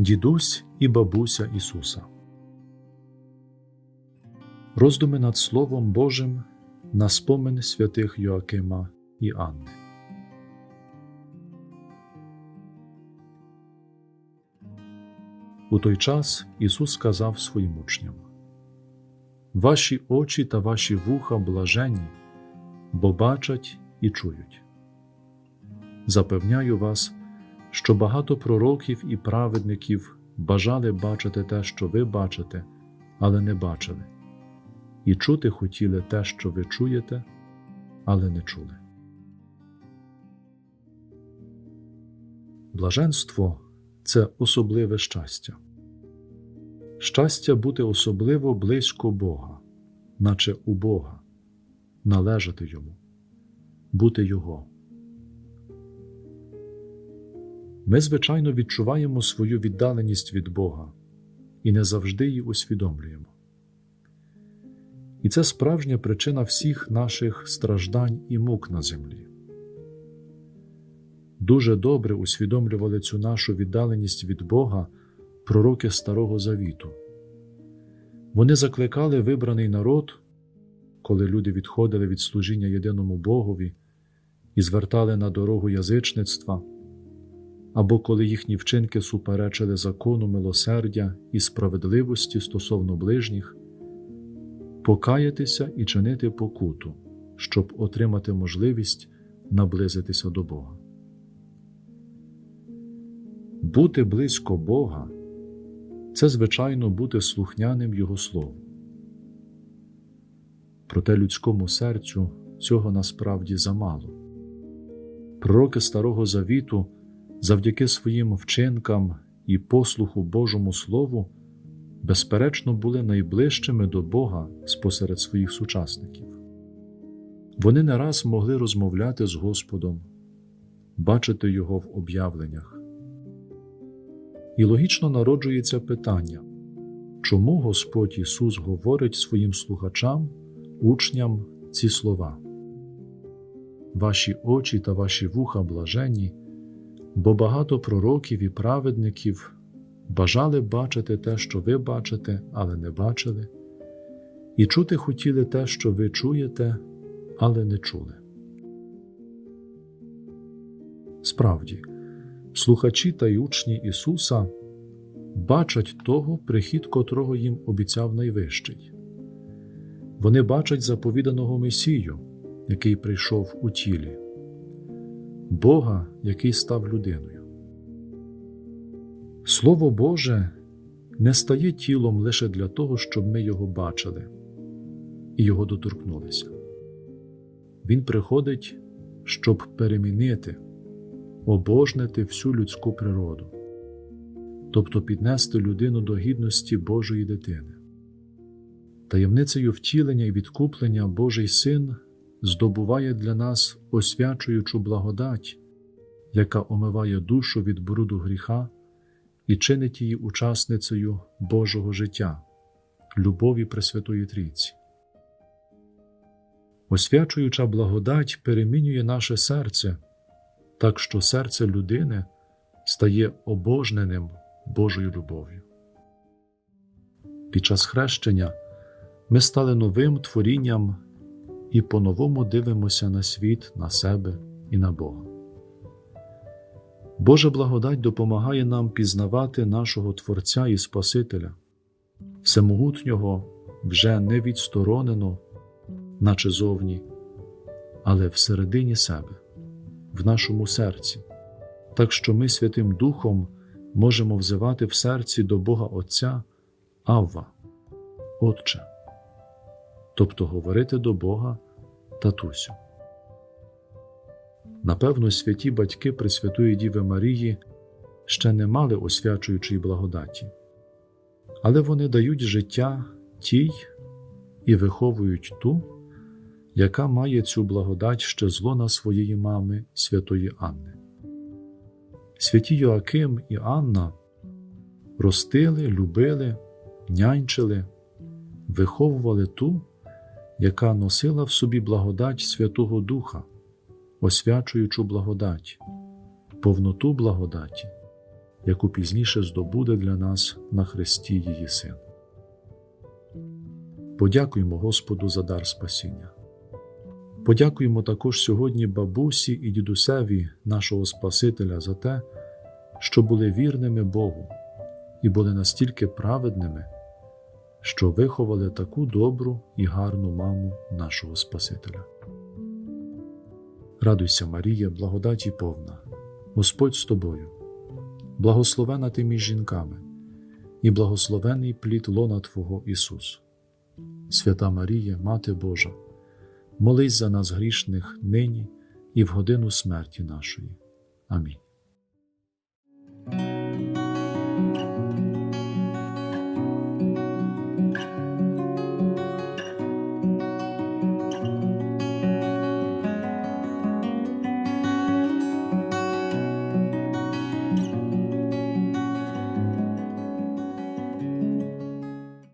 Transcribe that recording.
Дідусь і бабуся Ісуса. Роздуми над Словом Божим на спомин святих Йоакима і Анни. У той час Ісус сказав своїм учням: Ваші очі та ваші вуха блаженні, бо бачать і чують. Запевняю вас, що багато пророків і праведників бажали бачити те, що ви бачите, але не бачили, і чути хотіли те, що ви чуєте, але не чули. Блаженство це особливе щастя. Щастя бути особливо близько Бога, наче у Бога, належати Йому, бути Його. Ми, звичайно, відчуваємо свою віддаленість від Бога і не завжди її усвідомлюємо. І це справжня причина всіх наших страждань і мук на землі. Дуже добре усвідомлювали цю нашу віддаленість від Бога пророки Старого Завіту. Вони закликали вибраний народ, коли люди відходили від служіння єдиному Богові і звертали на дорогу язичництва, або коли їхні вчинки суперечили закону милосердя і справедливості стосовно ближніх, покаятися і чинити покуту, щоб отримати можливість наблизитися до Бога. Бути близько Бога це, звичайно, бути слухняним Його Слову. Проте людському серцю цього насправді замало. Пророки Старого Завіту завдяки своїм вчинкам і послуху Божому Слову, безперечно, були найближчими до Бога спосеред своїх сучасників. Вони не раз могли розмовляти з Господом, бачити Його в об'явленнях. І логічно народжується питання, чому Господь Ісус говорить своїм слухачам, учням ці слова? Ваші очі та ваші вуха блаженні, бо багато пророків і праведників бажали бачити те, що ви бачите, але не бачили, і чути хотіли те, що ви чуєте, але не чули. Справді, слухачі та й учні Ісуса бачать того, прихід котрого їм обіцяв найвищий. Вони бачать заповіданого Месію, який прийшов у тілі, Бога, який став людиною. Слово Боже не стає тілом лише для того, щоб ми його бачили і його доторкнулися. Він приходить, щоб перемінити обожнити всю людську природу, тобто піднести людину до гідності Божої дитини. Таємницею втілення і відкуплення Божий Син здобуває для нас освячуючу благодать, яка омиває душу від бруду гріха і чинить її учасницею Божого життя, любові Пресвятої Трійці. Освячуюча благодать перемінює наше серце так що серце людини стає обожненим Божою любов'ю. Під час хрещення ми стали новим творінням і по-новому дивимося на світ, на себе і на Бога. Божа благодать допомагає нам пізнавати нашого Творця і Спасителя, всемогутнього вже не відсторонено, наче зовні, але всередині себе в нашому серці, так що ми Святим Духом можемо взивати в серці до Бога Отця Авва, Отче, тобто говорити до Бога Татусю. Напевно, святі батьки Пресвятої Діви Марії ще не мали освячуючої благодаті, але вони дають життя тій і виховують ту яка має цю благодать ще злона своєї мами, святої Анни. Святі Йоаким і Анна ростили, любили, нянчили, виховували ту, яка носила в собі благодать Святого Духа, освячуючу благодать, повноту благодаті, яку пізніше здобуде для нас на хресті її син. Подякуємо Господу за дар спасіння. Подякуємо також сьогодні бабусі і дідусеві нашого Спасителя за те, що були вірними Богу і були настільки праведними, що виховали таку добру і гарну маму нашого Спасителя. Радуйся, Марія, благодаті повна, Господь з тобою, благословена ти між жінками, і благословений плід лона Твого Ісус. Свята Марія, Мати Божа, молись за нас грішних нині і в годину смерті нашої. Амінь.